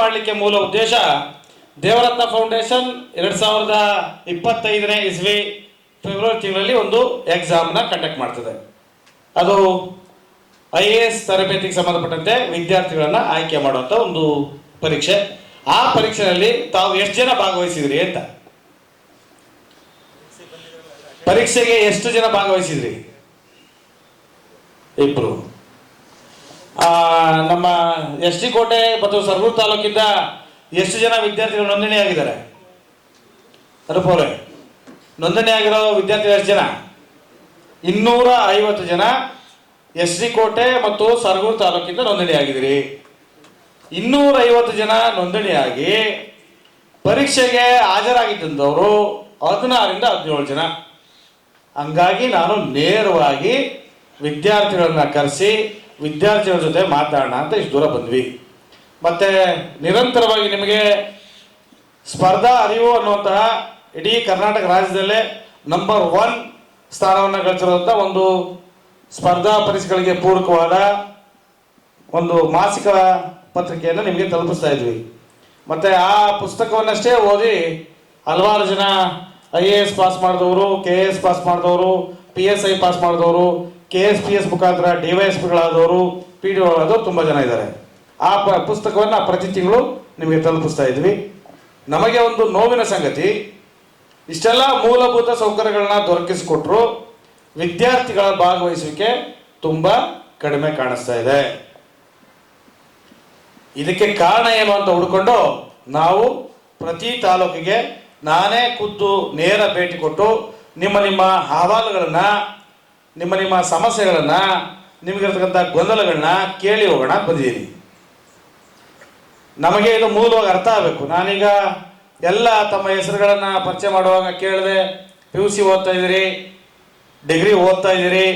ಮಾಡಲಿಕ್ಕೆ ಮೂಲ ಉದ್ದೇಶ ದೇವರತ್ನ ಫೌಂಡೇಶನ್ ಎರಡ್ ಸಾವಿರದ ಇಪ್ಪತ್ತೈದನೇ ಇಸ್ವಿ ಫೆಬ್ರವರಿ ತಿಂಗಳಲ್ಲಿ ಒಂದು ಎಕ್ಸಾಮ್ನ ಕಂಡಕ್ಟ್ ಮಾಡ್ತದೆ. ಅದು ಐ ಎ ಎಸ್ ತರಬೇತಿಗೆ ಸಂಬಂಧಪಟ್ಟಂತೆ ವಿದ್ಯಾರ್ಥಿಗಳನ್ನು ಆಯ್ಕೆ ಮಾಡುವಂಥ ಒಂದು ಪರೀಕ್ಷೆ. ಆ ಪರೀಕ್ಷೆಯಲ್ಲಿ ತಾವು ಎಷ್ಟು ಜನ ಭಾಗವಹಿಸಿದ್ರಿ ಅಂತ? ಪರೀಕ್ಷೆಗೆ ಎಷ್ಟು ಜನ ಭಾಗವಹಿಸಿದ್ರಿ? ಇಬ್ರು. ನಮ್ಮ ಎಸ್ ಟಿ ಕೋಟೆ ಮತ್ತು ಸರ್ಗೂರು ತಾಲೂಕಿಂದ ಎಷ್ಟು ಜನ ವಿದ್ಯಾರ್ಥಿಗಳು ನೋಂದಣಿ ಆಗಿದ್ದಾರೆ ಅನುಪವ್ರೆ ನೋಂದಣಿ ಆಗಿರೋ ವಿದ್ಯಾರ್ಥಿಗಳು ಎಷ್ಟು ಜನ? ಇನ್ನೂರ ಐವತ್ತು ಜನ ಎಸ್ ಡಿ ಕೋಟೆ ಮತ್ತು ಸರಗೂರು ತಾಲೂಕಿಂದ ನೋಂದಣಿ ಆಗಿದ್ದೀರಿ ಇನ್ನೂರ ಐವತ್ತು ಜನ ನೋಂದಣಿಯಾಗಿ ಪರೀಕ್ಷೆಗೆ ಹಾಜರಾಗಿದ್ದಂಥವರು ಹದಿನಾರರಿಂದ ಹದಿನೇಳು ಜನ. ಹಂಗಾಗಿ ನಾನು ನೇರವಾಗಿ ವಿದ್ಯಾರ್ಥಿಗಳನ್ನ ಕರೆಸಿ ವಿದ್ಯಾರ್ಥಿಗಳ ಜೊತೆ ಮಾತಾಡೋಣ ಅಂತ ಇಷ್ಟು ದೂರ ಬಂದ್ವಿ. ಮತ್ತೆ ನಿರಂತರವಾಗಿ ನಿಮಗೆ ಸ್ಪರ್ಧಾ ಅರಿವು ಅನ್ನುವಂತಹ ಇಡೀ ಕರ್ನಾಟಕ ರಾಜ್ಯದಲ್ಲೇ ನಂಬರ್ ಒನ್ ಸ್ಥಾನವನ್ನು ಗಳಿಸಿರುವಂಥ ಒಂದು ಸ್ಪರ್ಧಾ ಪರೀಕ್ಷೆಗಳಿಗೆ ಪೂರಕವಾದ ಒಂದು ಮಾಸಿಕ ಪತ್ರಿಕೆಯನ್ನು ನಿಮಗೆ ತಲುಪಿಸ್ತಾ ಇದ್ವಿ. ಮತ್ತು ಆ ಪುಸ್ತಕವನ್ನಷ್ಟೇ ಓದಿ ಹಲವಾರು ಜನ ಐ ಎ ಎಸ್ ಪಾಸ್ ಮಾಡಿದವರು, ಕೆ ಎ ಎಸ್ ಪಾಸ್ ಮಾಡಿದವರು, ಪಿ ಎಸ್ ಐ ಪಾಸ್ ಮಾಡಿದವರು ಕೆ ಎಸ್ ಪಿ ಎಸ್ ಮುಖಾಂತರ ಡಿ ಎಸ್ ಪಿಗಳಾದವರು ಪಿ ಡಿ ಒಳಗಾದವರು ತುಂಬ ಜನ ಇದ್ದಾರೆ. ಆ ಪ, ಪುಸ್ತಕವನ್ನು ಪ್ರತಿ ತಿಂಗಳು ನಿಮಗೆ ತಲುಪಿಸ್ತಾ ಇದ್ವಿ. ನಮಗೆ ಒಂದು ನೋವಿನ ಸಂಗತಿ, ಇಷ್ಟೆಲ್ಲ ಮೂಲಭೂತ ಸೌಕರ್ಯಗಳನ್ನ ದೊರಕಿಸಿಕೊಟ್ರು ವಿದ್ಯಾರ್ಥಿಗಳ ಭಾಗವಹಿಸುವಿಕೆ ತುಂಬ ಕಡಿಮೆ ಕಾಣಿಸ್ತಾ ಇದೆ. ಇದಕ್ಕೆ ಕಾರಣ ಏನು ಅಂತ ಹುಡ್ಕೊಂಡು ನಾವು ಪ್ರತಿ ತಾಲೂಕಿಗೆ ನಾನೇ ಖುದ್ದು ನೇರ ಭೇಟಿ ಕೊಟ್ಟು ನಿಮ್ಮ ನಿಮ್ಮ ಅಹವಾಲುಗಳನ್ನ ನಿಮ್ಮ ನಿಮ್ಮ ಸಮಸ್ಯೆಗಳನ್ನ, ನಿಮಗಿರ್ತಕ್ಕಂಥ ಗೊಂದಲಗಳನ್ನ ಕೇಳಿ ಹೋಗೋಣ ಬಂದಿದ್ದೀನಿ. ನಮಗೆ ಇದು ಮೂಲವಾಗಿ ಅರ್ಥ ಆಗಬೇಕು. ನಾನೀಗ ಎಲ್ಲ ತಮ್ಮ ಹೆಸರುಗಳನ್ನ ಪರಿಚಯ ಮಾಡುವಾಗ ಕೇಳಿದೆ. ಪಿ ಯು ಸಿ ಓದ್ತಾ ಇದ್ದೀರಿ, ಡಿಗ್ರಿ ಓದ್ತಾ ಇದ್ದೀರಿ,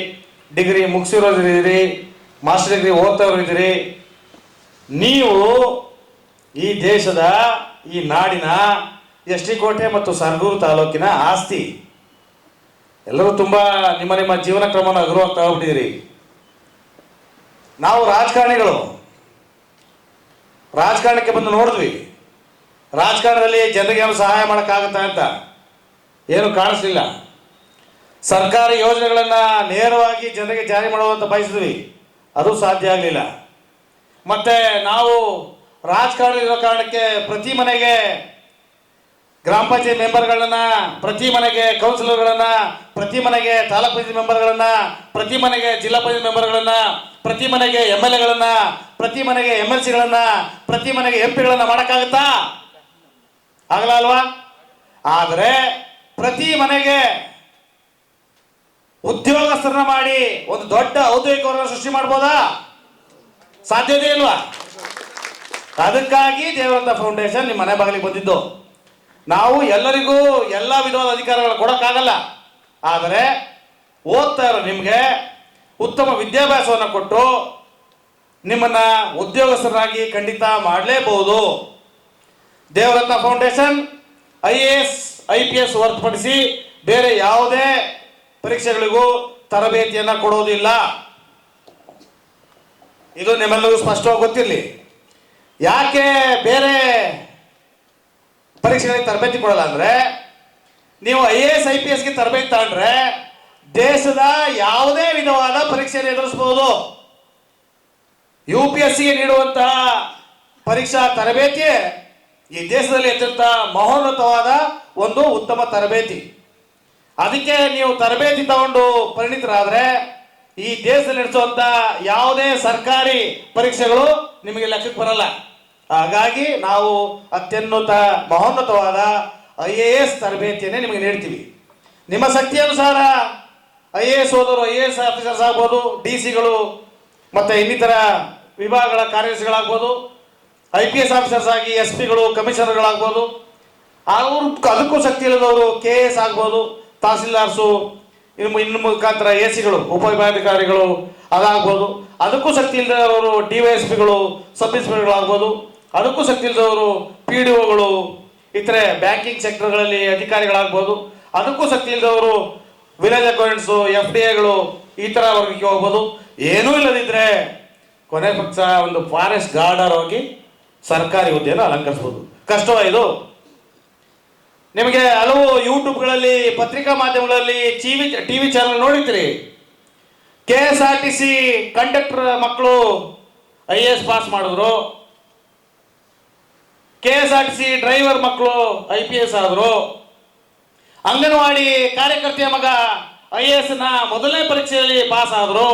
ಡಿಗ್ರಿ ಮುಗಿಸಿರೋದಿದ್ದೀರಿ ಮಾಸ್ಟರ್ ಡಿಗ್ರಿ ಓದ್ತಾ ಇದ್ದೀರಿ. ನೀವು ಈ ದೇಶದ, ಈ ನಾಡಿನ ಎಸ್ ಟಿ ಕೋಟೆ ಮತ್ತು ಸರ್ಗೂರು ತಾಲೂಕಿನ ಆಸ್ತಿ. ಎಲ್ಲರೂ ತುಂಬ ನಿಮ್ಮ ನಿಮ್ಮ ಜೀವನ ಕ್ರಮನ ಅಗರು ಹೋಗ್ಬಿಟ್ಟಿದ್ದೀರಿ ನಾವು ರಾಜಕಾರಣಿಗಳು. ರಾಜಕಾರಣಕ್ಕೆ ಬಂದು ನೋಡಿದ್ವಿ. ರಾಜಕಾರಣದಲ್ಲಿ ಜನರಿಗೆ ಏನು ಸಹಾಯ ಮಾಡೋಕ್ಕಾಗುತ್ತಾ ಅಂತ. ಏನು ಕಾಣಿಸ್ಲಿಲ್ಲ. ಸರ್ಕಾರಿ ಯೋಜನೆಗಳನ್ನು ನೇರವಾಗಿ ಜನರಿಗೆ ಜಾರಿ ಮಾಡುವಂತ ಬಯಸಿದ್ವಿ. ಅದು ಸಾಧ್ಯ ಆಗಲಿಲ್ಲ. ಮತ್ತೆ ನಾವು ರಾಜಕಾರಣ ಇರೋ ಕಾರಣಕ್ಕೆ ಪ್ರತಿ ಮನೆಗೆ ಗ್ರಾಮ ಪಂಚಾಯತ್ ಮೆಂಬರ್ಗಳನ್ನ, ಪ್ರತಿ ಮನೆಗೆ ಕೌನ್ಸಿಲರ್ಗಳನ್ನ, ಪ್ರತಿ ಮನೆಗೆ ತಾಲೂಕ್ ಪಂಚಾಯತ್ ಮೆಂಬರ್ಗಳನ್ನ, ಪ್ರತಿ ಮನೆಗೆ ಜಿಲ್ಲಾ ಪಂಚಾಯತ್ ಮೆಂಬರ್ಗಳನ್ನ, ಪ್ರತಿ ಮನೆಗೆ ಎಂ ಎಲ್ ಎಗಳನ್ನ, ಪ್ರತಿ ಮನೆಗೆ ಎಂ ಎಲ್ ಸಿಗಳನ್ನ, ಪ್ರತಿ ಮನೆಗೆ ಎಂ ಪಿಗಳನ್ನ ಮಾಡೋಕ್ಕಾಗುತ್ತಾ? ಆಗಲ್ಲ ಅಲ್ವಾ? ಆದರೆ ಪ್ರತಿ ಮನೆಗೆ ಉದ್ಯೋಗಸ್ಥರನ್ನ ಮಾಡಿ ಒಂದು ದೊಡ್ಡ ಔದ್ಯೋಗಿಕ ವರ್ಗ ಸೃಷ್ಟಿ ಮಾಡ್ಬೋದಾ? ಸಾಧ್ಯತೆ ಇಲ್ವಾ ಅದಕ್ಕಾಗಿ ದೇವರಂತ ಫೌಂಡೇಶನ್ ನಿಮ್ಮ ಮನೆ ಬಾಗಿಲಿಗೆ ಬಂದಿದ್ದು. ನಾವು ಎಲ್ಲರಿಗೂ ಎಲ್ಲ ವಿಧವಾದ ಅಧಿಕಾರಗಳು ಕೊಡೋಕ್ಕಾಗಲ್ಲ. ಆದರೆ ಓದ್ತಾ ಇರೋ ನಿಮಗೆ ಉತ್ತಮ ವಿದ್ಯಾಭ್ಯಾಸವನ್ನು ಕೊಟ್ಟು ನಿಮ್ಮನ್ನ ಉದ್ಯೋಗಸ್ಥರಾಗಿ ಖಂಡಿತ ಮಾಡಲೇಬಹುದು. Devaratna foundation, I A S, I P S ಹೊರತುಪಡಿಸಿ ಬೇರೆ ಯಾವುದೇ ಪರೀಕ್ಷೆಗಳಿಗೂ ತರಬೇತಿಯನ್ನು ಕೊಡೋದಿಲ್ಲ. ಇದು ನಿಮ್ಮೆಲ್ಲರಿಗೂ ಸ್ಪಷ್ಟವಾಗಿ ಗೊತ್ತಿರಲಿ. ಯಾಕೆ ಬೇರೆ ಪರೀಕ್ಷೆಗಳಿಗೆ ತರಬೇತಿ ಕೊಡಲ್ಲ ಅಂದ್ರೆ ನೀವು I A S, I P ಎಸ್ಗೆ ತರಬೇತಿ ತಗೊಂಡ್ರೆ ದೇಶದ ಯಾವುದೇ ವಿಧವಾದ ಪರೀಕ್ಷೆಯನ್ನು ಎದುರಿಸಬಹುದು. ಯು ಪಿ ಎಸ್ ಸಿಗೆ ನೀಡುವಂತಹ ಪರೀಕ್ಷಾ ತರಬೇತಿ ಈ ದೇಶದಲ್ಲಿ ಅತ್ಯಂತ ಮಹೋನ್ನತವಾದ ಒಂದು ಉತ್ತಮ ತರಬೇತಿ. ಅದಕ್ಕೆ ನೀವು ತರಬೇತಿ ತಗೊಂಡು ಪರಿಣಿತರಾದ್ರೆ ಈ ದೇಶದಲ್ಲಿ ನಡೆಸುವಂತ ಯಾವುದೇ ಸರ್ಕಾರಿ ಪರೀಕ್ಷೆಗಳು ನಿಮಗೆ ಲೆಕ್ಕಕ್ಕೆ ಬರಲ್ಲ. ಹಾಗಾಗಿ ನಾವು ಅತ್ಯುನ್ನತ, ಮಹೋನ್ನತವಾದ ಐ ಎ ಎಸ್ ತರಬೇತಿಯನ್ನೇ ನಿಮಗೆ ನೀಡ್ತೀವಿ. ನಿಮ್ಮ ಶಕ್ತಿ ಅನುಸಾರ ಐ ಎ ಎಸ್ ಓದೋರು, ಐ ಎ ಎಸ್ ಆಫೀಸರ್ಸ್ ಆಗ್ಬೋದು, ಡಿ ಸಿಗಳು, ಮತ್ತು ಇನ್ನಿತರ ವಿಭಾಗಗಳ ಕಾರ್ಯದರ್ಶಿಗಳಾಗ್ಬೋದು, ಐ ಪಿ ಎಸ್ ಆಫೀಸರ್ಸ್ ಆಗಿ ಎಸ್ ಪಿಗಳು, ಕಮಿಷನರ್ಗಳಾಗ್ಬೋದು, ಅವ್ರು ಅದಕ್ಕೂ ಶಕ್ತಿ ಇಲ್ಲದವರು ಕೆ ಎ ಎಸ್ ಆಗ್ಬೋದು, ತಹಸೀಲ್ದಾರ್ಸು, ಇನ್ನು ಇನ್ನು ಮುಖಾಂತರ ಎ ಸಿಗಳು, ಉಪವಿಭಾಗಾಧಿಕಾರಿಗಳು ಅದಾಗ್ಬೋದು, ಅದಕ್ಕೂ ಶಕ್ತಿ ಇಲ್ಲದವರು ಡಿ ವೈ ಎಸ್ ಪಿಗಳು, ಸಬ್ ಇನ್ಸ್ಪೆಕ್ಟರ್ಗಳಾಗ್ಬೋದು ಅದಕ್ಕೂ ಶಕ್ತಿ ಇಲ್ಲದವರು ಪಿ ಡಿ ಒಗಳು ಇತರೆ ಬ್ಯಾಂಕಿಂಗ್ ಸೆಕ್ಟರ್ಗಳಲ್ಲಿ ಅಧಿಕಾರಿಗಳಾಗ್ಬೋದು. ಅದಕ್ಕೂ ಶಕ್ತಿ ಇಲ್ಲದವರು ವಿಲೇಜ್ ಅಕೌಂಟ್ಸು ಎಫ್ ಡಿ ಎಗಳು ಈ ಥರ ವರ್ಗಕ್ಕೆ ಹೋಗ್ಬೋದು. ಏನೂ ಇಲ್ಲದಿದ್ದರೆ ಕೊನೆ ಪಕ್ಷ ಒಂದು ಫಾರೆಸ್ಟ್ ಗಾರ್ಡರ್ ಹೋಗಿ ಸರ್ಕಾರಿ ಹುದ್ದೆಯನ್ನು ಅಲಂಕರಿಸ್ಬೋದು. ಕಷ್ಟವ ಇದು? ನಿಮಗೆ ಹಲವು ಯೂಟ್ಯೂಬ್ಗಳಲ್ಲಿ, ಪತ್ರಿಕಾ ಮಾಧ್ಯಮಗಳಲ್ಲಿ TV TV channel ನೋಡಿರ್ತೀರಿ K S R T C conductor ಮಕ್ಕಳು ಐ ಎ ಎಸ್ ಪಾಸ್ ಮಾಡಿದ್ರು. K S R T C driver ಮಕ್ಕಳು ಐ ಪಿ ಎಸ್ ಆದರು. ಅಂಗನವಾಡಿ ಕಾರ್ಯಕರ್ತೆಯ ಮಗ ಐ ಎ ಎಸ್ನ ಮೊದಲನೇ ಪರೀಕ್ಷೆಯಲ್ಲಿ ಪಾಸ್ ಆದರು.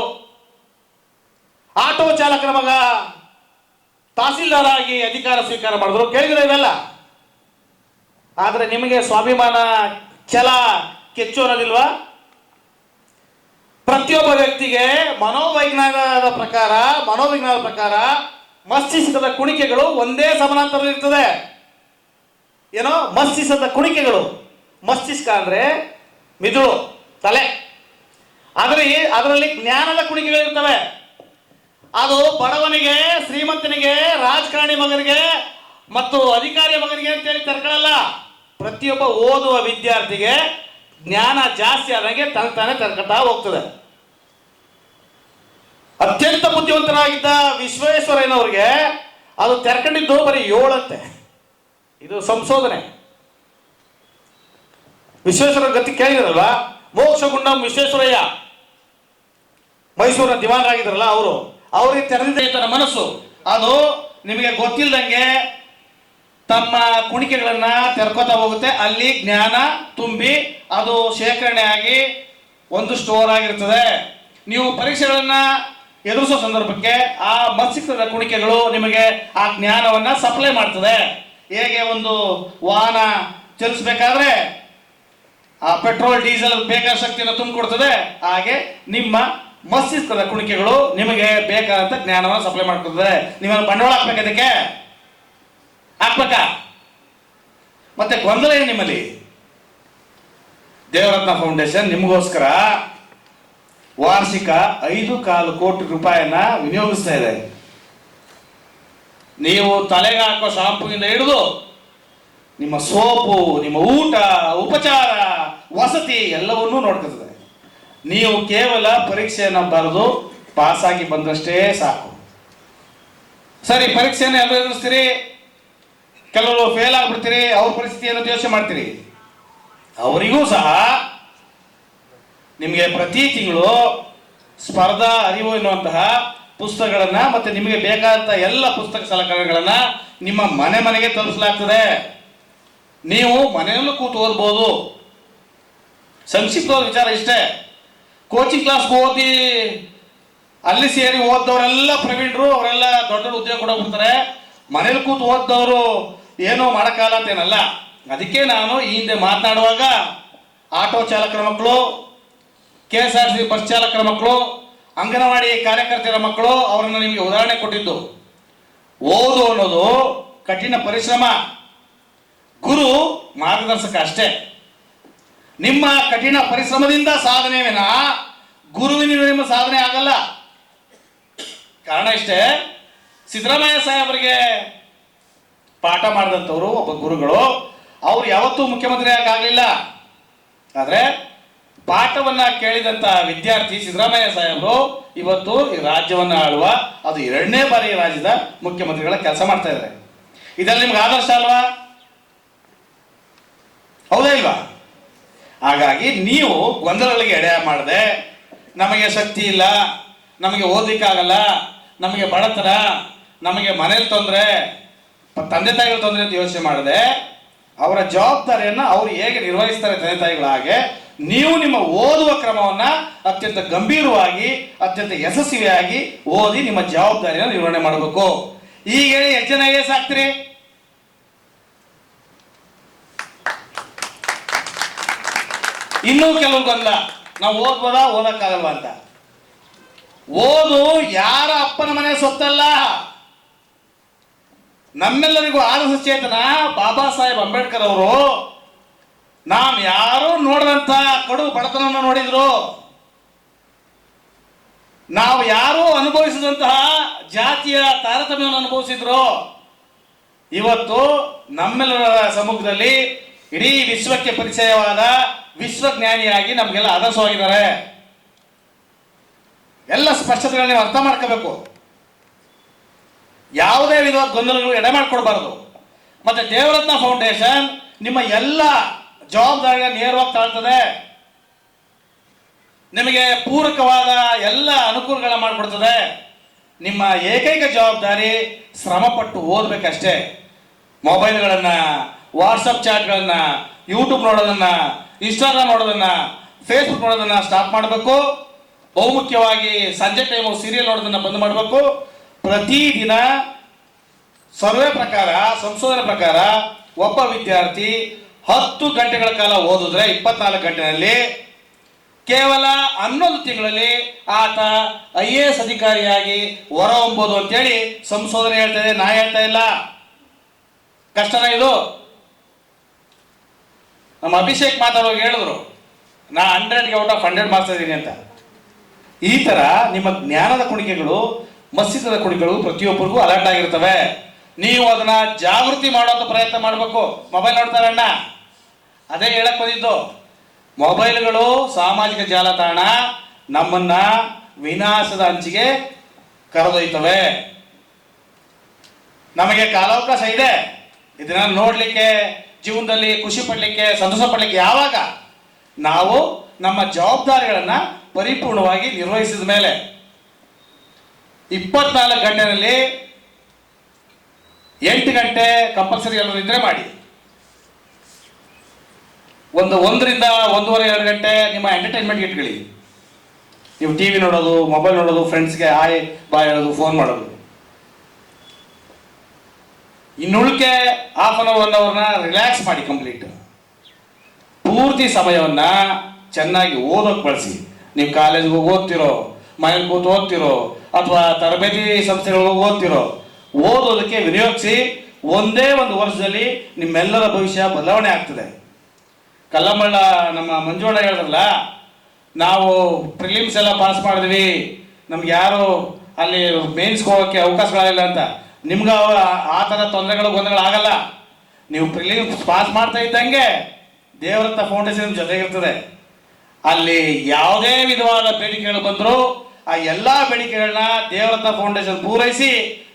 ಆಟೋ ಚಾಲಕರ ಮಗ ತಹಸೀಲ್ದಾರ್ ಆಗಿ ಅಧಿಕಾರ ಸ್ವೀಕಾರ ಮಾಡಿದ್ರು. ಕೇಳಿದ್ರೆ ಇವೆಲ್ಲ ಆದರೆ ನಿಮಗೆ ಸ್ವಾಭಿಮಾನ ಛಲ ಕೆಚ್ಚು ಅನ್ನೋದಿಲ್ವಾ ಪ್ರತಿಯೊಬ್ಬ ವ್ಯಕ್ತಿಗೆ ಮನೋವೈಜ್ಞಾನದ ಪ್ರಕಾರ, ಮನೋವಿಜ್ಞಾನದ ಪ್ರಕಾರ ಮಸ್ತಿಷ್ಕದ ಕುಣಿಕೆಗಳು ಒಂದೇ ಸಮಾನಾಂತರದಲ್ಲಿರ್ತದೆ ಏನೋ ಮಸ್ತಿಷ್ಕದ ಕುಣಿಕೆಗಳು. ಮಸ್ತಿಷ್ಕ ಅಂದ್ರೆ ಮಿದುಳು, ತಲೆ. ಆದರೆ ಅದರಲ್ಲಿ ಜ್ಞಾನದ ಕುಣಿಕೆಗಳಿರ್ತವೆ ಅದು ಬಡವನಿಗೆ, ಶ್ರೀಮಂತನಿಗೆ, ರಾಜಕಾರಣಿ ಮಗನಿಗೆ ಮತ್ತು ಅಧಿಕಾರಿ ಮಗನಿಗೆ ಅಂತೇಳಿ ತರ್ಕೊಳ್ಳಲ್ಲ ಪ್ರತಿಯೊಬ್ಬ ಓದುವ ವಿದ್ಯಾರ್ಥಿಗೆ ಜ್ಞಾನ ಜಾಸ್ತಿ ಆದಂಗೆ ತನ್ನ ತಾನೇ ತರ್ಕೊತಾ ಹೋಗ್ತದೆ. ಅತ್ಯಂತ ಬುದ್ಧಿವಂತರಾಗಿದ್ದ ವಿಶ್ವೇಶ್ವರಯ್ಯನವ್ರಿಗೆ ಅದು ತೆರ್ಕೊಂಡಿದ್ದು ಬರೀ ಏಳಂತೆ. ಇದು ಸಂಶೋಧನೆ. ವಿಶ್ವೇಶ್ವರ ಗತಿ ಕೇಳಿದ್ರಲ್ವಾ? ಮೋಕ್ಷಗುಂಡ ವಿಶ್ವೇಶ್ವರಯ್ಯ. ಮೈಸೂರಿನ ದಿವಾನರಾಗಿದ್ರಲ್ಲ ಅವರು. ಅವರಿಗೆ ತೆರೆದಿದೆ ತನ್ನ ಮನಸ್ಸು. ಅದು ನಿಮಗೆ ಗೊತ್ತಿಲ್ಲದಂಗೆ ತಮ್ಮ ಕುಣಿಕೆಗಳನ್ನ ತೆರ್ಕೋತಾ ಹೋಗುತ್ತೆ. ಅಲ್ಲಿ ಜ್ಞಾನ ತುಂಬಿ ಅದು ಶೇಖರಣೆ ಆಗಿ ಒಂದು ಸ್ಟೋರ್ ಆಗಿರ್ತದೆ. ನೀವು ಪರೀಕ್ಷೆಗಳನ್ನ ಎದುರಿಸೋ ಸಂದರ್ಭಕ್ಕೆ ಆ ಮತ್ಸಿಕದ ಕುಣಿಕೆಗಳು ನಿಮಗೆ ಆ ಜ್ಞಾನವನ್ನ ಸಪ್ಲೈ ಮಾಡ್ತದೆ. ಹೇಗೆ ಒಂದು ವಾಹನ ಚಲಿಸಬೇಕಾದ್ರೆ ಆ ಪೆಟ್ರೋಲ್ ಡೀಸೆಲ್ ಬೇಕಾದ ಶಕ್ತಿಯನ್ನು ತುಂಬಿಕೊಡ್ತದೆ ಹಾಗೆ ನಿಮ್ಮ ಮಸ್ತಿಷ್ಕದ ಕುಣಿಕೆಗಳು ನಿಮಗೆ ಬೇಕಾದಂತ ಜ್ಞಾನವನ್ನು ಸಪ್ಲೈ ಮಾಡ್ಕೊಡ್ತದೆ. ನಿಮ್ಮನ್ನು ಬಂಡವಾಳ ಹಾಕ್ಬೇಕು ಅದಕ್ಕೆ? ಹಾಕ್ಬೇಕಾ? ಮತ್ತೆ ಗೊಂದಲ ಏನು ನಿಮ್ಮಲ್ಲಿ? ದೇವರತ್ನ ಫೌಂಡೇಶನ್ ನಿಮಗೋಸ್ಕರ ವಾರ್ಷಿಕ ಐದು ಕಾಲು ಕೋಟಿ ರೂಪಾಯಿಯನ್ನ ವಿನಿಯೋಗಿಸ್ತಾ ಇದೆ. ನೀವು ತಲೆಗೆ ಹಾಕೋ ಶಾಂಪೂಯಿಂದ ಹಿಡಿದು ನಿಮ್ಮ ಸೋಪು, ನಿಮ್ಮ ಊಟ, ಉಪಚಾರ, ವಸತಿ ಎಲ್ಲವನ್ನೂ ನೋಡ್ಕೊತದೆ. ನೀವು ಕೇವಲ ಪರೀಕ್ಷೆಯನ್ನು ಬರೆದು ಪಾಸಾಗಿ ಬಂದಷ್ಟೇ ಸಾಕು. ಸರಿ, ಪರೀಕ್ಷೆಯನ್ನು ಎಲ್ಲ ಎದುರಿಸ್ತೀರಿ? ಕೆಲವರು ಫೇಲ್ ಆಗ್ಬಿಡ್ತೀರಿ, ಅವ್ರ ಪರಿಸ್ಥಿತಿಯನ್ನು ಯೋಚನೆ ಮಾಡ್ತೀರಿ. ಅವರಿಗೂ ಸಹ ನಿಮಗೆ ಪ್ರತಿ ತಿಂಗಳು ಸ್ಪರ್ಧಾ ಅರಿವು ಎನ್ನುವಂತಹ ಪುಸ್ತಕಗಳನ್ನು ಮತ್ತೆ ನಿಮಗೆ ಬೇಕಾದಂಥ ಎಲ್ಲ ಪುಸ್ತಕ ಸಲಕರಣೆಗಳನ್ನು ನಿಮ್ಮ ಮನೆ ಮನೆಗೆ ತಲುಪಿಸಲಾಗ್ತದೆ ನೀವು ಮನೆಯಲ್ಲೂ ಕೂತು ಓದ್ಬೋದು. ಸಂಕ್ಷಿಪ್ತವಾದ ವಿಚಾರ ಇಷ್ಟೇ. ಕೋಚಿಂಗ್ ಕ್ಲಾಸ್ ಓದಿ, ಅಲ್ಲಿ ಸೇರಿ ಓದ್ದವರೆಲ್ಲ ಪ್ರವೀಣರು, ಅವರೆಲ್ಲ ದೊಡ್ಡ ದೊಡ್ಡ ಉದ್ಯೋಗ ಕೂಡ ಹೋಗ್ತಾರೆ ಮನೇಲಿ ಕೂತು ಓದ್ದವರು ಏನೋ ಮಾಡೋಕ್ಕಾಗಲ್ಲ ಅಂತೇನಲ್ಲ. ಅದಕ್ಕೆ ನಾನು ಈ ಹಿಂದೆ ಮಾತನಾಡುವಾಗ ಆಟೋ ಚಾಲಕರ ಮಕ್ಕಳು K S R C bus ಚಾಲಕರ ಮಕ್ಕಳು, ಅಂಗನವಾಡಿ ಕಾರ್ಯಕರ್ತರ ಮಕ್ಕಳು ಅವರನ್ನು ನಿಮಗೆ ಉದಾಹರಣೆ ಕೊಟ್ಟಿದ್ದು. ಓದು ಅನ್ನೋದು ಕಠಿಣ ಪರಿಶ್ರಮ. ಗುರು ಮಾರ್ಗದರ್ಶಕ ಅಷ್ಟೇ. ನಿಮ್ಮ ಕಠಿಣ ಪರಿಶ್ರಮದಿಂದ ಸಾಧನೆ ವಿನ ಗುರುವಿನಿಂದ ನಿಮ್ಮ ಸಾಧನೆ ಆಗಲ್ಲ. ಕಾರಣ ಇಷ್ಟೇ, ಸಿದ್ದರಾಮಯ್ಯ ಸಾಹೇಬರಿಗೆ ಪಾಠ ಮಾಡಿದಂಥವ್ರು ಒಬ್ಬ ಗುರುಗಳು. ಅವ್ರು ಯಾವತ್ತೂ ಮುಖ್ಯಮಂತ್ರಿ ಆಗಲಿಲ್ಲ. ಆದರೆ ಪಾಠವನ್ನ ಕೇಳಿದಂತ ವಿದ್ಯಾರ್ಥಿ ಸಿದ್ದರಾಮಯ್ಯ ಸಾಹೇಬರು ಇವತ್ತು ಈ ರಾಜ್ಯವನ್ನು ಆಳುವ, ಅದು ಎರಡನೇ ಬಾರಿ ರಾಜ್ಯದ ಮುಖ್ಯಮಂತ್ರಿಗಳ ಕೆಲಸ ಮಾಡ್ತಾ ಇದ್ದಾರೆ. ಇದರಲ್ಲಿ ನಿಮ್ಗೆ ಆದರ್ಶ ಅಲ್ವಾ? ಹೌದಾ ಇಲ್ವಾ? ಹಾಗಾಗಿ ನೀವು ಗೊಂದಲಗಳಿಗೆ ಎಡೆ ಮಾಡದೆ, ನಮಗೆ ಶಕ್ತಿ ಇಲ್ಲ, ನಮಗೆ ಓದಲಿಕ್ಕಾಗಲ್ಲ ನಮಗೆ ಬಡತನ, ನಮಗೆ ಮನೇಲಿ ತೊಂದರೆ ತಂದೆ ತಾಯಿಗಳ ತೊಂದರೆ ಅಂತ ಯೋಚನೆ ಮಾಡದೆ, ಅವರ ಜವಾಬ್ದಾರಿಯನ್ನು ಅವರು ಹೇಗೆ ನಿರ್ವಹಿಸ್ತಾರೆ ತಂದೆ ತಾಯಿಗಳ ಹಾಗೆ ನೀವು ನಿಮ್ಮ ಓದುವ ಕ್ರಮವನ್ನ ಅತ್ಯಂತ ಗಂಭೀರವಾಗಿ, ಅತ್ಯಂತ ಯಶಸ್ವಿಯಾಗಿ ಓದಿ ನಿಮ್ಮ ಜವಾಬ್ದಾರಿಯನ್ನು ನಿರ್ವಹಣೆ ಮಾಡಬೇಕು. ಈಗ ಹೇಳಿ, ಎಷ್ಟು ಜನ ಐ ಆಗ್ತೀರಿ? ಇನ್ನೂ ನಾವು ಓದ್ಬೋದ? ಓದಕ್ಕಾಗಲ್ವಾ ಅಂತ. ಓದು ಯಾರ ಅಪ್ಪನ ಮನೆ ಸೊತ್ತಲ್ಲ. ನಮ್ಮೆಲ್ಲರಿಗೂ ಆದರ್ಶ ಚೇತನ, ಬಾಬಾ ಸಾಹೇಬ್ ಅಂಬೇಡ್ಕರ್ ಅವರು நாம் ಯಾರೂ ನೋಡದಂತ ಕಡು ಬಡತನವನ್ನು ನೋಡಿದ್ರು. ನಾವು ಯಾರೂ ಅನುಭವಿಸಿದಂತಹ ಜಾತಿಯ ತಾರತಮ್ಯವನ್ನು ಅನುಭವಿಸಿದ್ರು. ಇವತ್ತು ನಮ್ಮೆಲ್ಲರ ಸಮ್ಮುಖದಲ್ಲಿ ಇಡೀ ವಿಶ್ವಕ್ಕೆ ಪರಿಚಯವಾದ ವಿಶ್ವಜ್ಞಾನಿಯಾಗಿ ನಮಗೆಲ್ಲ ಆದರ್ಶವಾಗಿದ್ದಾರೆ. ಎಲ್ಲ ಸ್ಪಷ್ಟತೆಗಳನ್ನ ನೀವು ಅರ್ಥ ಮಾಡ್ಕೋಬೇಕು. ಯಾವುದೇ ವಿಧವಾದ ಗೊಂದಲಗಳು ಎಡೆ ಮಾಡಿಕೊಡ್ಬಾರ್ದು. ಮತ್ತೆ ದೇವರತ್ನ ಫೌಂಡೇಶನ್ ನಿಮ್ಮ ಎಲ್ಲ ಜವಾಬ್ದಾರಿಗಳ ನೇರವಾಗಿ ತಾಳ್ತದೆ. ನಿಮಗೆ ಪೂರಕವಾದ ಎಲ್ಲ ಅನುಕೂಲಗಳ ಮಾಡಿಕೊಡ್ತದೆ. ನಿಮ್ಮ ಏಕೈಕ ಜವಾಬ್ದಾರಿ ಶ್ರಮಪಟ್ಟು ಓದಬೇಕಷ್ಟೇ. ಮೊಬೈಲ್ಗಳನ್ನು, ವಾಟ್ಸಪ್ ಚಾಟ್ಗಳನ್ನು, ಯೂಟ್ಯೂಬ್ ನೋಡೋದನ್ನು, ಇನ್ಸ್ಟಾಗ್ರಾಮ್ ನೋಡೋದನ್ನು, ಫೇಸ್ಬುಕ್ ನೋಡೋದನ್ನು ಸ್ಟಾಪ್ ಮಾಡಬೇಕು. ಬಹುಮುಖ್ಯವಾಗಿ ಸಂಜೆ ಟೈಮು ಸೀರಿಯಲ್ ನೋಡೋದನ್ನು ಬಂದ್ ಮಾಡಬೇಕು. ಪ್ರತಿದಿನ ಸರ್ವೆ ಪ್ರಕಾರ, ಸಂಶೋಧನೆ ಪ್ರಕಾರ ಒಬ್ಬ ವಿದ್ಯಾರ್ಥಿ ಹತ್ತು ಗಂಟೆಗಳ ಕಾಲ ಓದಿದ್ರೆ ಇಪ್ಪತ್ನಾಲ್ಕು ಗಂಟೆಯಲ್ಲಿ, ಕೇವಲ ಹನ್ನೊಂದು ತಿಂಗಳಲ್ಲಿ ಆತ ಐ ಎ ಎಸ್ ಅಧಿಕಾರಿಯಾಗಿ ಹೊರ ಹೊಂಬೋದು ಅಂತೇಳಿ ಸಂಶೋಧನೆ ಹೇಳ್ತಾ ಇದೆ. ನಾ ಹೇಳ್ತಾ ಇಲ್ಲ. ಕಷ್ಟನ ಇದು? ನಮ್ಮ ಅಭಿಷೇಕ್ ಮಾತಾಡುವಾಗ ಹೇಳಿದ್ರು, ನಾ ಹಂಡ್ರೆಡ್ಗೆ ಔಟ್ ಆಫ್ ಹಂಡ್ರೆಡ್ ಮಾಡ್ತಾ ಇದ್ದೀನಿ ಅಂತ. ಈ ತರ ನಿಮ್ಮ ಜ್ಞಾನದ ಕುಣಿಕೆಗಳು, ಮಸ್ತಿಷ್ಕದ ಕುಣಿಕೆಗಳು ಪ್ರತಿಯೊಬ್ಬರಿಗೂ ಅಲರ್ಟ್ ಆಗಿರ್ತವೆ. ನೀವು ಅದನ್ನ ಜಾಗೃತಿ ಮಾಡುವಂತ ಪ್ರಯತ್ನ ಮಾಡಬೇಕು. ಮೊಬೈಲ್ ನೋಡ್ತಾರೆ ಅಣ್ಣ ಅದೇ ಹೇಳಕ್ ಬಂದಿದ್ದು. ಮೊಬೈಲ್ಗಳು ಸಾಮಾಜಿಕ ಜಾಲತಾಣ ನಮ್ಮನ್ನ ವಿನಾಶದ ಅಂಚಿಗೆ ಕರೆದೊಯ್ತವೆ. ನಮಗೆ ಕಾಲಾವಕಾಶ ಇದೆ. ಇದನ್ನ ನೋಡ್ಲಿಕ್ಕೆ, ಜೀವನದಲ್ಲಿ ಖುಷಿ ಪಡ್ಲಿಕ್ಕೆ, ಸಂತೋಷ ಪಡ್ಲಿಕ್ಕೆ ಯಾವಾಗ? ನಾವು ನಮ್ಮ ಜವಾಬ್ದಾರಿಗಳನ್ನ ಪರಿಪೂರ್ಣವಾಗಿ ನಿರ್ವಹಿಸಿದ ಮೇಲೆ. ಇಪ್ಪತ್ನಾಲ್ಕು ಗಂಟೆನಲ್ಲಿ ಎಂಟು ಗಂಟೆ ಕಂಪಲ್ಸರಿ ಎಲ್ಲರೂ ನಿದ್ರೆ ಮಾಡಿ. ಒಂದು ಒಂದರಿಂದ ಒಂದೂವರೆ, ಎರಡು ಗಂಟೆ ನಿಮ್ಮ ಎಂಟರ್ಟೈನ್ಮೆಂಟ್ ಇಟ್ಕೊಳ್ಳಿ. ನೀವು ಟಿ ವಿ ನೋಡೋದು ಮೊಬೈಲ್ ನೋಡೋದು ಫ್ರೆಂಡ್ಸ್ಗೆ ಹಾಯ್ ಬಾಯ್ ಹೇಳೋದು ಫೋನ್ ಮಾಡೋದು. ಇನ್ನುಳಿಕೆ half an hour one relax ಮಾಡಿ ಕಂಪ್ಲೀಟ್ ಪೂರ್ತಿ ಸಮಯವನ್ನ ಚೆನ್ನಾಗಿ ಓದೋಕೆ ಬಳಸಿ. ನೀವು ಕಾಲೇಜ್ಗೆ ಹೋಗಿ ಓದ್ತಿರೋ, ಮನೇಲಿ ಕೂತು ಓದ್ತಿರೋ, ಅಥವಾ ತರಬೇತಿ ಸಂಸ್ಥೆಗಳಿಗೆ ಓದ್ತಿರೋ, ಓದೋದಕ್ಕೆ ವಿನಿಯೋಗಿಸಿ ಒಂದೇ ಒಂದು ವರ್ಷದಲ್ಲಿ ನಿಮ್ಮೆಲ್ಲರ ಭವಿಷ್ಯ ಬದಲಾವಣೆ ಆಗ್ತದೆ. ಕಲ್ಲಮಳ್ಳ ನಮ್ಮ ಮಂಜುಳ ಹೇಳಿದ್ರಲ್ಲ, ನಾವು ಪ್ರಿಲಿಮ್ಸ್ ಎಲ್ಲ ಪಾಸ್ ಮಾಡಿದ್ವಿ. ನಮ್ಗೆ ಯಾರು ಅಲ್ಲಿ ಮೇನ್ಸ್ಗೆ ಹೋಗೋಕ್ಕೆ ಅವಕಾಶಗಳಿಲ್ಲ ಅಂತ. ನಿಮ್ಗೆ ಆ ಥರ ತೊಂದರೆಗಳು ಗೊಂದಲಗಳಾಗಲ್ಲ ನೀವು ಪ್ರಿಲಿಮ್ಸ್ ಪಾಸ್ ಮಾಡ್ತಾ ಇದ್ದಂಗೆ ದೇವರತ್ತ ಫೌಂಡೇಶನ್ ಜೊತೆಗಿರ್ತದೆ ಅಲ್ಲಿ ಯಾವುದೇ ವಿಧವಾದ ಬೇಡಿಕೆಗಳು ಬಂದರೂ ಆ ಎಲ್ಲ ಬೇಡಿಕೆಗಳನ್ನ ದೇವರತ್ತ ಫೌಂಡೇಶನ್ ಪೂರೈಸಿ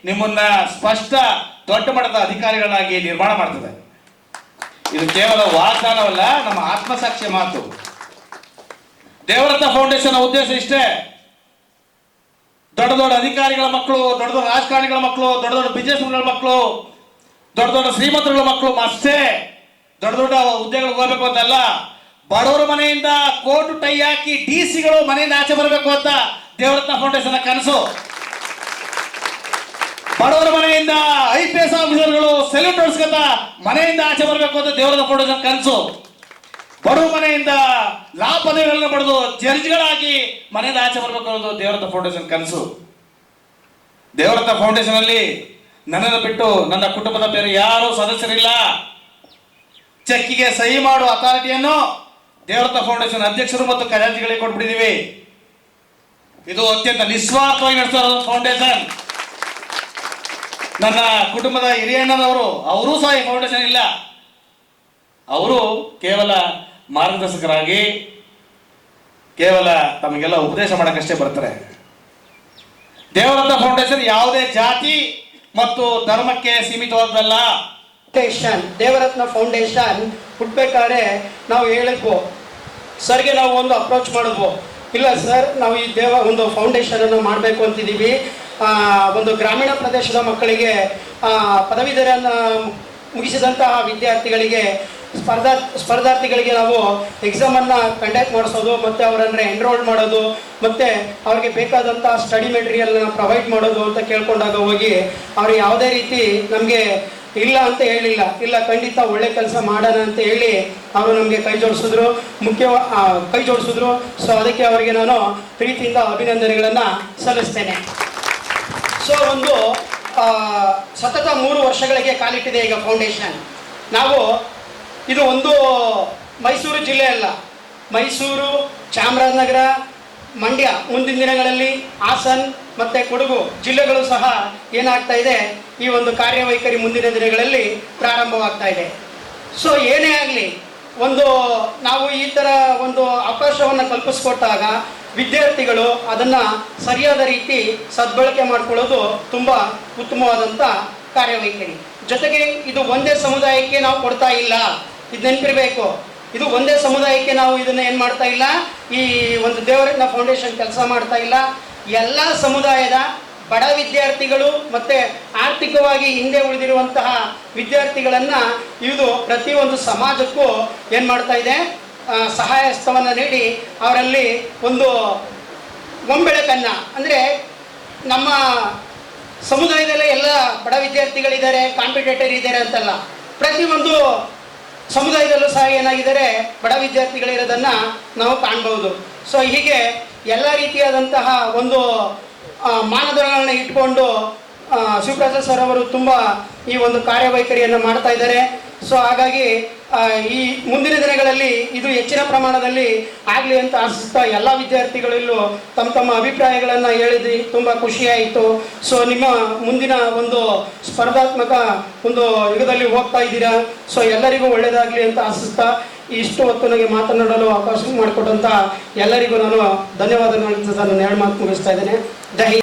ನಿಮ್ಮನ್ನ ಸ್ಪಷ್ಟ ದೊಡ್ಡ ಮಟ್ಟದ ಅಧಿಕಾರಿಗಳಾಗಿ ನಿರ್ಮಾಣ ಮಾಡ್ತದೆ. ಇದು ಕೇವಲ ವಾಗ್ದಾನವಲ್ಲ, ನಮ್ಮ ಆತ್ಮಸಾಕ್ಷಿ ಮಾತು. ದೇವರತ್ನ ಫೌಂಡೇಶನ್ ಉದ್ದೇಶ ಇಷ್ಟೇ. ದೊಡ್ಡ ದೊಡ್ಡ ಅಧಿಕಾರಿಗಳ ಮಕ್ಕಳು, ದೊಡ್ಡ ದೊಡ್ಡ ರಾಜಕಾರಣಿಗಳ ಮಕ್ಕಳು, ದೊಡ್ಡ ದೊಡ್ಡ ಬಿಸ್ನೆಸ್ಗಳ ಮಕ್ಕಳು, ದೊಡ್ಡ ದೊಡ್ಡ ಶ್ರೀಮಂತರುಗಳ ಮಕ್ಕಳು ಅಷ್ಟೇ ದೊಡ್ಡ ದೊಡ್ಡ ಹುದ್ದೆಗಳಿಗೆ ಹೋಗ್ಬೇಕು ಅಂತಲ್ಲ. ಬಡವರ ಮನೆಯಿಂದ ಕೋರ್ಟ್ ಟೈ ಹಾಕಿ ಡಿ ಸಿಗಳು ಮನೆಯಿಂದ ಆಚೆ ಬರಬೇಕು ಅಂತ ದೇವರತ್ನ ಫೌಂಡೇಶನ್ ಕನಸು. ಬಡವರ ಮನೆಯಿಂದ ಐ ಪಿ ಎಸ್ ಆಫೀಸರ್ಗಳು ಸೆಲ್ಯೂಟ್ ಹೊಡ್ಸ್ಕೊತ ಮನೆಯಿಂದ ಆಚೆ ಬರಬೇಕು ಅಂತ ದೇವರ ಕೊಡೋದ ಕನಸು. ಬಡವ ಮನೆಯಿಂದ ಲಾ ಪದವಿಗಳನ್ನ ಪಡೆದು ಜಡ್ಜ್ಗಳಾಗಿ ಮನೆಯಿಂದ ಆಚೆ ಬರಬೇಕು ಅನ್ನೋದು ದೇವರತ ಫೌಂಡೇಶನ್ ಕನಸು. ದೇವರತ ಫೌಂಡೇಶನ್ ಅಲ್ಲಿ ನನ್ನನ್ನು ಬಿಟ್ಟು ನನ್ನ ಕುಟುಂಬದ ಬೇರೆ ಯಾರು ಸದಸ್ಯರಿಲ್ಲ. ಚೆಕ್ಕಿಗೆ ಸಹಿ ಮಾಡುವ ಅಥಾರಿಟಿಯನ್ನು ದೇವರತ ಫೌಂಡೇಶನ್ ಅಧ್ಯಕ್ಷರು ಮತ್ತು ಖಜಾಂಚಿಗಳಿಗೆ ಕೊಟ್ಬಿಟ್ಟಿದ್ದೀವಿ. ಇದು ಅತ್ಯಂತ ನಿಸ್ವಾರ್ಥವಾಗಿ ನಡೆಸ್ತಾ ಫೌಂಡೇಶನ್ ನನ್ನ ಕುಟುಂಬದ ಹಿರಿಯಣ್ಣನವರು ಅವರೂ ಸಹ ಈ ಫೌಂಡೇಶನ್ ಇಲ್ಲ. ಅವರು ಕೇವಲ ಮಾರ್ಗದರ್ಶಕರಾಗಿ, ಕೇವಲ ತಮಗೆಲ್ಲ ಉಪದೇಶ ಮಾಡೋಕ್ಕಷ್ಟೇ ಬರ್ತಾರೆ. ದೇವರತ್ನ ಫೌಂಡೇಶನ್ ಯಾವುದೇ ಜಾತಿ ಮತ್ತು ಧರ್ಮಕ್ಕೆ ಸೀಮಿತವಾದಲ್ಲ ಫೌಂಡೇಶನ್ ದೇವರತ್ನ ಫೌಂಡೇಶನ್ ಹುಟ್ಬೇಕಾದ್ರೆ ನಾವು ಹೇಳಿದ್ವು, ಸರ್ಗೆ ನಾವು ಒಂದು ಅಪ್ರೋಚ್ ಮಾಡಿದ್ವು. ಇಲ್ಲ ಸರ್, ನಾವು ಈ ದೇವ, ಒಂದು ಫೌಂಡೇಶನನ್ನು ಮಾಡಬೇಕು ಅಂತಿದ್ದೀವಿ. ಒಂದು ಗ್ರಾಮೀಣ ಪ್ರದೇಶದ ಮಕ್ಕಳಿಗೆ ಪದವೀಧರನ್ನು ಮುಗಿಸಿದಂತಹ ವಿದ್ಯಾರ್ಥಿಗಳಿಗೆ ಸ್ಪರ್ಧಾ, ಸ್ಪರ್ಧಾರ್ಥಿಗಳಿಗೆ ನಾವು ಎಕ್ಸಾಮನ್ನು ಕಂಡಕ್ಟ್ ಮಾಡಿಸೋದು, ಮತ್ತು ಅವರನ್ನು ಎನ್ರೋಲ್ ಮಾಡೋದು, ಮತ್ತು ಅವ್ರಿಗೆ ಬೇಕಾದಂಥ ಸ್ಟಡಿ ಮೆಟೀರಿಯಲ್ನ ಪ್ರೊವೈಡ್ ಮಾಡೋದು ಅಂತ ಕೇಳ್ಕೊಂಡಾಗ ಹೋಗಿ ಅವ್ರು ಯಾವುದೇ ರೀತಿ ನಮಗೆ ಇಲ್ಲ ಅಂತ ಹೇಳಿಲ್ಲ, ಇಲ್ಲ ಖಂಡಿತ ಒಳ್ಳೆ ಕೆಲಸ ಮಾಡೋಣ ಅಂತ ಹೇಳಿ ಅವರು ನಮಗೆ ಕೈ ಜೋಡಿಸಿದ್ರು. ಮುಖ್ಯ ಕೈ ಜೋಡಿಸಿದ್ರು. ಸೊ ಅದಕ್ಕೆ ಅವರಿಗೆ ನಾನು ಪ್ರೀತಿಯಿಂದ ಅಭಿನಂದನೆಗಳನ್ನು ಸಲ್ಲಿಸ್ತೇನೆ. ಸೊ, ಒಂದು ಸತತ ಮೂರು ವರ್ಷಗಳಿಗೆ ಕಾಲಿಟ್ಟಿದೆ ಈಗ ಫೌಂಡೇಶನ್. ನಾವು, ಇದು ಒಂದು ಮೈಸೂರು ಜಿಲ್ಲೆ ಅಲ್ಲ. ಮೈಸೂರು, ಚಾಮರಾಜನಗರ, ಮಂಡ್ಯ ಮುಂದಿನ ದಿನಗಳಲ್ಲಿ ಹಾಸನ್ ಮತ್ತು ಕೊಡಗು ಜಿಲ್ಲೆಗಳು ಸಹ ಏನಾಗ್ತಾ ಇದೆ, ಈ ಒಂದು ಕಾರ್ಯವೈಖರಿ ಮುಂದಿನ ದಿನಗಳಲ್ಲಿ ಪ್ರಾರಂಭವಾಗ್ತಾ ಇದೆ. ಸೊ, ಏನೇ ಆಗಲಿ, ಒಂದು, ನಾವು ಈ ಥರ ಒಂದು ಅವಕಾಶವನ್ನು ಕಲ್ಪಿಸ್ಕೊಟ್ಟಾಗ ವಿದ್ಯಾರ್ಥಿಗಳು ಅದನ್ನು ಸರಿಯಾದ ರೀತಿ ಸದ್ಬಳಕೆ ಮಾಡ್ಕೊಳ್ಳೋದು ತುಂಬ ಉತ್ತಮವಾದಂಥ ಕಾರ್ಯವೈಖರಿ. ಜೊತೆಗೆ ಇದು ಒಂದೇ ಸಮುದಾಯಕ್ಕೆ ನಾವು ಕೊಡ್ತಾ ಇಲ್ಲ. ಇದು ನೆನಪಿರಬೇಕು. ಇದು ಒಂದೇ ಸಮುದಾಯಕ್ಕೆ ನಾವು ಇದನ್ನು ಏನು ಮಾಡ್ತಾ ಇಲ್ಲ? ಈ ಒಂದು ದೇವರತ್ನ ಫೌಂಡೇಶನ್ ಕೆಲಸ ಮಾಡ್ತಾ ಇಲ್ಲ. ಎಲ್ಲ ಸಮುದಾಯದ ಬಡ ವಿದ್ಯಾರ್ಥಿಗಳು ಮತ್ತು ಆರ್ಥಿಕವಾಗಿ ಹಿಂದೆ ಉಳಿದಿರುವಂತಹ ವಿದ್ಯಾರ್ಥಿಗಳನ್ನು ಇದು ಪ್ರತಿಯೊಂದು ಸಮಾಜಕ್ಕೂ ಏನು ಮಾಡ್ತಾ ಇದೆ? ಸಹಾಯ ಹಸ್ತವನ್ನು ನೀಡಿ ಅವರಲ್ಲಿ ಒಂದು ಗೊಂಬೆಳಕನ್ನು ಅಂದರೆ ನಮ್ಮ ಸಮುದಾಯದಲ್ಲೇ ಎಲ್ಲ ಬಡ ವಿದ್ಯಾರ್ಥಿಗಳಿದ್ದಾರೆ, ಕಾಂಪಿಟೇಟರ್ ಇದ್ದಾರೆ ಅಂತಲ್ಲ. ಪ್ರತಿಯೊಂದು ಸಮುದಾಯದಲ್ಲೂ ಸಹ ಏನಾಗಿದ್ದಾರೆ, ಬಡ ವಿದ್ಯಾರ್ಥಿಗಳಿರೋದನ್ನು ನಾವು ಕಾಣ್ಬೋದು. ಸೊ ಹೀಗೆ ಎಲ್ಲ ರೀತಿಯಾದಂತಹ ಒಂದು ಮಾನದಂಡಗಳನ್ನ ಇಟ್ಕೊಂಡು ಶಿವಪ್ರಸಾದ್ ಸರ್ ಅವರು ತುಂಬ ಈ ಒಂದು ಕಾರ್ಯವೈಖರಿಯನ್ನು ಮಾಡ್ತಾ ಇದ್ದಾರೆ. ಸೊ ಹಾಗಾಗಿ ಈ ಮುಂದಿನ ದಿನಗಳಲ್ಲಿ ಇದು ಹೆಚ್ಚಿನ ಪ್ರಮಾಣದಲ್ಲಿ ಆಗಲಿ ಅಂತ ಆಶಿಸ್ತಾ ಎಲ್ಲ ವಿದ್ಯಾರ್ಥಿಗಳಲ್ಲೂ ತಮ್ಮ ತಮ್ಮ ಅಭಿಪ್ರಾಯಗಳನ್ನು ಹೇಳಿದ್ರಿ ತುಂಬ ಖುಷಿಯಾಯಿತು. ಸೊ ನಿಮ್ಮ ಮುಂದಿನ ಒಂದು ಸ್ಪರ್ಧಾತ್ಮಕ ಒಂದು ಯುಗದಲ್ಲಿ ಹೋಗ್ತಾ ಇದ್ದೀರಾ? ಸೊ ಎಲ್ಲರಿಗೂ ಒಳ್ಳೆಯದಾಗಲಿ ಅಂತ ಆಶಿಸ್ತಾ ಇಷ್ಟು ಹೊತ್ತು ನನಗೆ ಮಾತನಾಡಲು ಅವಕಾಶ ಮಾಡಿಕೊಟ್ಟಂತ ಎಲ್ಲರಿಗೂ ನಾನು ಧನ್ಯವಾದಗಳನ್ನು ನಾನು ಎರಡು ಮಾತು ಮುಗಿಸ್ತಾ ಇದ್ದೇನೆ. ಹಿಂದ್.